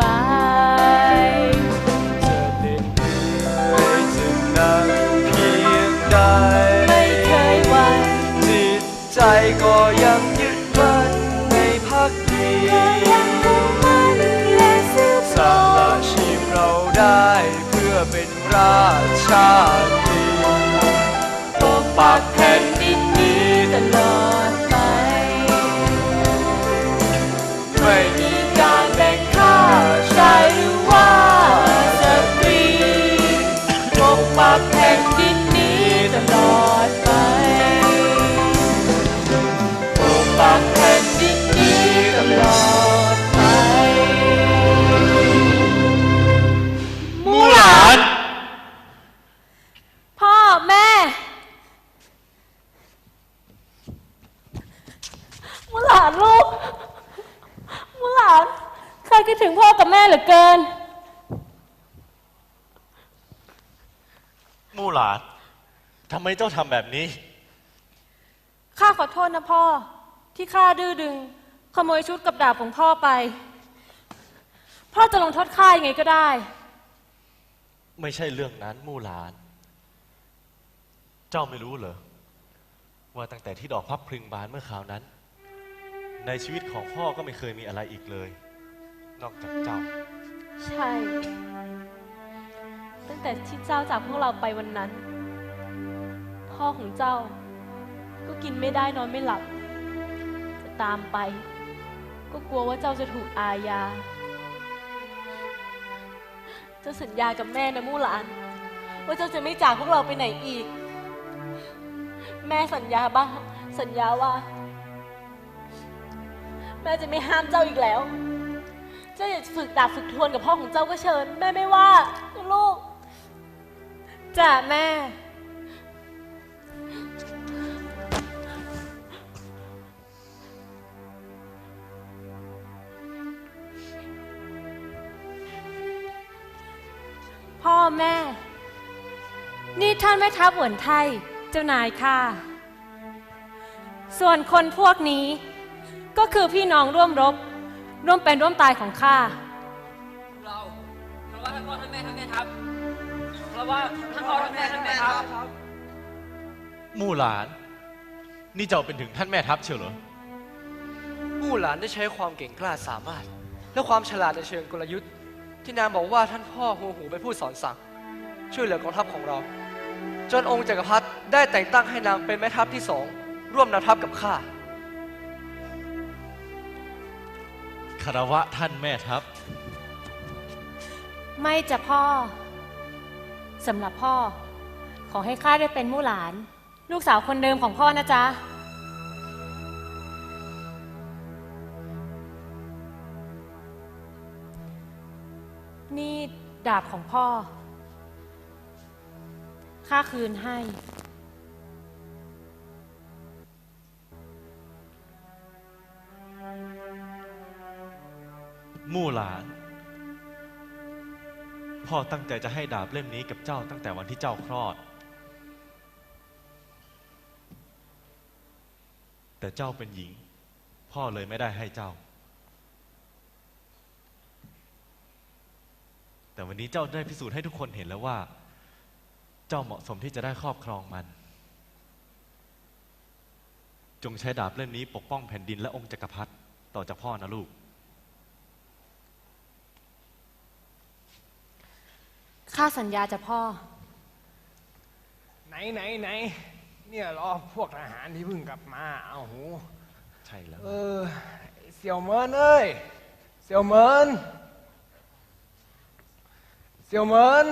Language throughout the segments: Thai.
บายจะเหน็ดเดือยจะหนักพียงใดไม่เคยหวั่นจิตใจก็ยังยึดมั่นในพักดีสาะชีพเราได้เพื่อเป็นราชา กปักแผ่นดินนี้ตลอดไปมูหลานพ่อแม่มูหลานลูกมูหลานข้าคิดถึงพ่อกับแม่เหลือเกิน มู่หลานทำไมเจ้าทำแบบนี้ ข้าขอโทษนะพ่อ ที่ข้าดื้อดึง ขโมยชุดกับดาบของพ่อไป พ่อจะลงโทษข้ายังไงก็ได้ ไม่ใช่เรื่องนั้นมู่หลาน เจ้าไม่รู้เหรอ ว่าตั้งแต่ที่ดอกพับพลึงบานเมื่อคราวนั้น ในชีวิตของพ่อก็ไม่เคยมีอะไรอีกเลย นอกจากเจ้า ใช่ ตั้งแต่ที่เจ้าจากพวกเราไปวันนั้น พ่อของเจ้า ก็กินไม่ได้นอนไม่หลับจะ ตามไป ก็กลัวว่าเจ้าจะถูกอาญา เจ้าสัญญากับแม่นะมู่หลาน ว่าเจ้าจะไม่จากพวกเราไปไหนอีก แม่สัญญาบ้างสัญญาว่า แม่จะไม่ห้ามเจ้าอีกแล้ว เจ้าอยากจะฝึกดาบฝึกทวนกับพ่อของเจ้าก็เชิญ แม่ไม่ว่าลูกจ้ะแม่ แม่ นี่ท่านแม่ทัพเหวินไทยเจ้านายค่ะ ส่วนคนพวกนี้ ก็คือพี่น้องร่วมรบ ร่วมเป็นร่วมตายของข้าเราคารวะท่านพ่อท่านแม่ท่านแม่ทัพคารวะท่านพ่อท่านแม่ท่านแม่ทัพมู่หลาน นี่เจ้าเป็นถึงท่านแม่ทัพเชียวเหรอมู่หลานได้ใช้ความเก่งกล้าสามารถ และความฉลาดในเชิงกลยุทธ์ ที่นางบอกว่าท่านพ่อหูหูเป็นผู้สอนสั่ง ช่วยเหลือกองทัพของเรา จนองค์จักรพรรดิได้แต่งตั้งให้นางเป็นแม่ทัพที่สองร่วมนำทัพกับข้าคารวะท่านแม่ทัพ ไม่จะพ่อสำหรับพ่อ ขอให้ข้าได้เป็นมู่หลาน ลูกสาวคนเดิมของพ่อนะจ๊ะ นี่ดาบของพ่อข้าคืนให้ มู่หลาน พ่อตั้งใจจะให้ดาบเล่มนี้กับเจ้าตั้งแต่วันที่เจ้าคลอด แต่เจ้าเป็นหญิง พ่อเลยไม่ได้ให้เจ้า แต่วันนี้เจ้าได้พิสูจน์ให้ทุกคนเห็นแล้วว่า เจ้าเหมาะสมที่จะได้ครอบครองมัน จงใช้ดาบเล่มนี้ปกป้องแผ่นดินและองค์จักรพรรดิต่อจากพ่อนะลูก ข้าสัญญาจะพ่อ ไหนไหนไหนเนี่ยเหรอพวกทหารที่เพิ่งกลับมาเอาหู ใช่แล้ว เออไอ้เสี่ยวเหมินเอ้ย เสี่ยวเหมินเสี่ยวเหมิน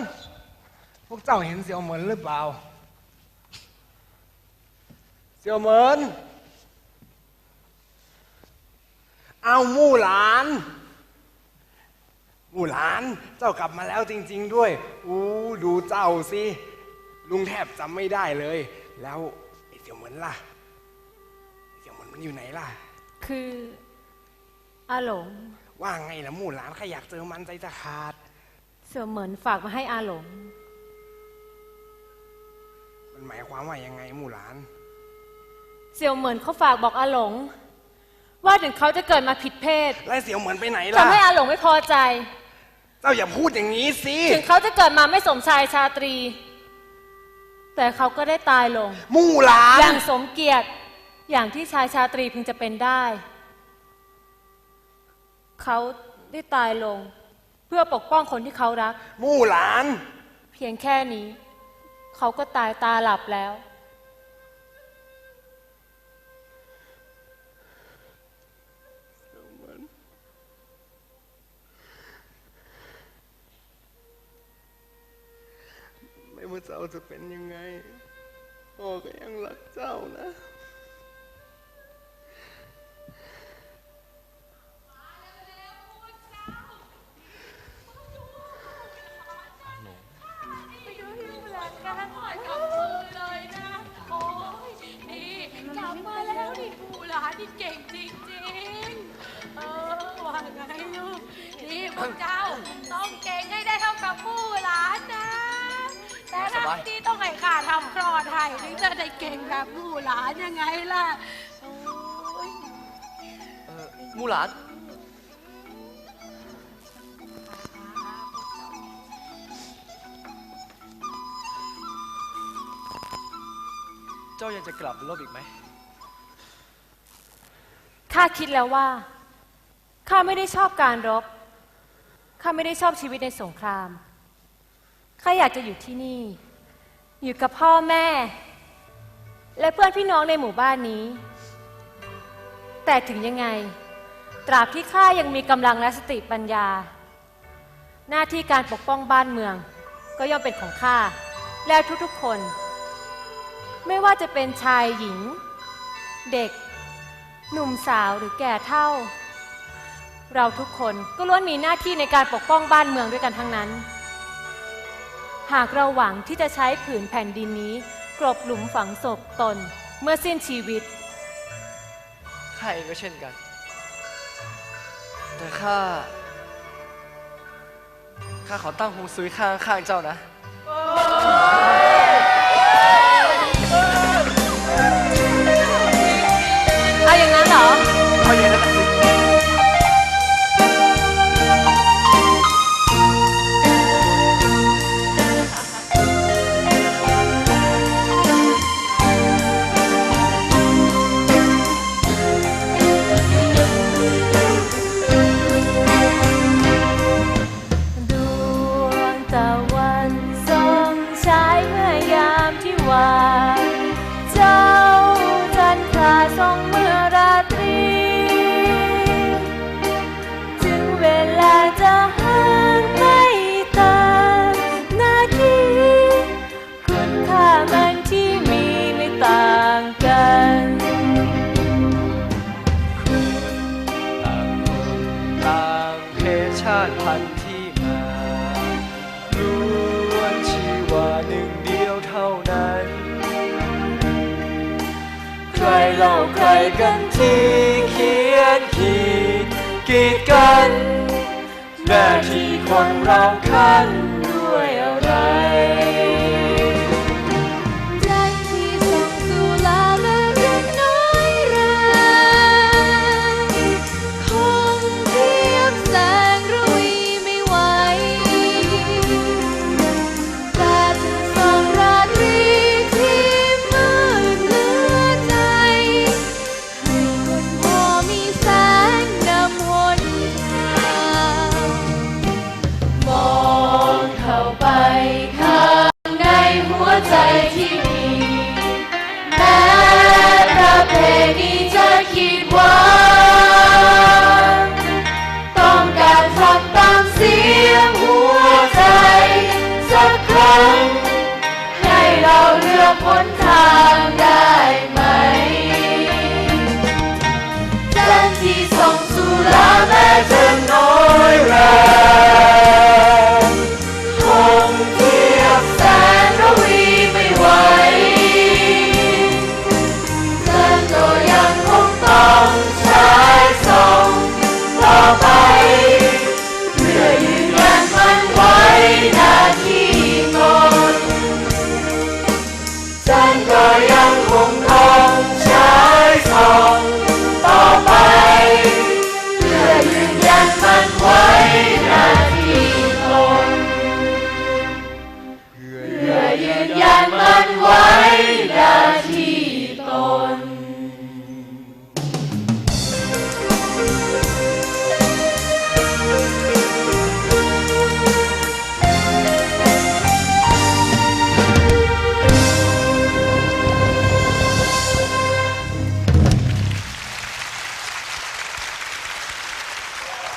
พวกเจ้าเห็นเสี่ยวเหมินหรือเปล่า เสี่ยวเหมินเอามู่หลาน มู่หลานเจ้ากลับมาแล้วจริง ๆ ด้วย อู้ดูเจ้าสิลุงแทบจำไม่ได้เลย แล้วไอ้เสี่ยวเหมินล่ะไอ้เสี่ยวเหมินมันอยู่ไหนล่ะ คืออาหลง ว่าไงล่ะมู่หลานข้าอยากเจอมันใจจะขาด เสี่ยวเหมินฝากมาให้อาหลง มันหมายความว่ายังไงมู่หลาน เสี่ยวเหมินเขาฝากบอกอาหลง ว่าถึงเขาจะเกิดมาผิดเพศไล่เสี่ยวเหมินไปไหนล่ะทำให้อาหลงไม่พอใจ เจ้าอย่าพูดอย่างนี้สิ ถึงเขาจะเกิดมาไม่สมชายชาตรี แต่เขาก็ได้ตายลง มู่หลาน อย่างสมเกียรติ อย่างที่ชายชาตรีพึงจะเป็นได้ เขาได้ตายลงเพื่อปกป้องคนที่เขารัก มู่หลานเพีพียงแค่นี้ เขาก็ตายตาหลับแล้ว ไม่ว่าเจ้าจะเป็นยังไงพ่อก็ยังรักเจ้านะ เก่งจริงๆ เออว่าไงลูก นี่พวกเจ้าต้องเก่งให้ได้เท่ากับผู้หลานนะ แต่สบายที่ต้องให้ข้าทำคลอดให้ถึงจะได้เก่งแบบผู้หลานยังไงล่ะโอ้ยมู่หลานเจ้ายังจะกลับโลกอีกไหม ข้าคิดแล้วว่า ข้าไม่ได้ชอบการรบ ข้าไม่ได้ชอบชีวิตในสงคราม ข้าอยากจะอยู่ที่นี่ อยู่กับพ่อแม่ และเพื่อนพี่น้องในหมู่บ้านนี้ แต่ถึงยังไง ตราบที่ข้ายังมีกำลังและสติปัญญา หน้าที่การปกป้องบ้านเมือง ก็ย่อมเป็นของข้าและทุกๆคน ไม่ว่าจะเป็นชายหญิง เด็ก หนุ่มสาวหรือแก่เท่า เราทุกคนก็ล้วนมีหน้าที่ในการปกป้องบ้านเมืองด้วยกันทั้งนั้น หากเราหวังที่จะใช้ผืนแผ่นดินนี้ กลบหลุมฝังศพตนเมื่อสิ้นชีวิตข้าเองก็เช่นกัน แต่ข้า ข้าขอตั้งฮวงซุยข้างข้างเจ้านะ รเล่าใครกันที่เขียนขีดกีดกันหน้าที่คนเราคัน หัวใจที่มีแม้ประเพณีจะคิดว่าต้องการทำตามเสียงหัวใจสักครั้งให้เราเลือกหนทางได้ on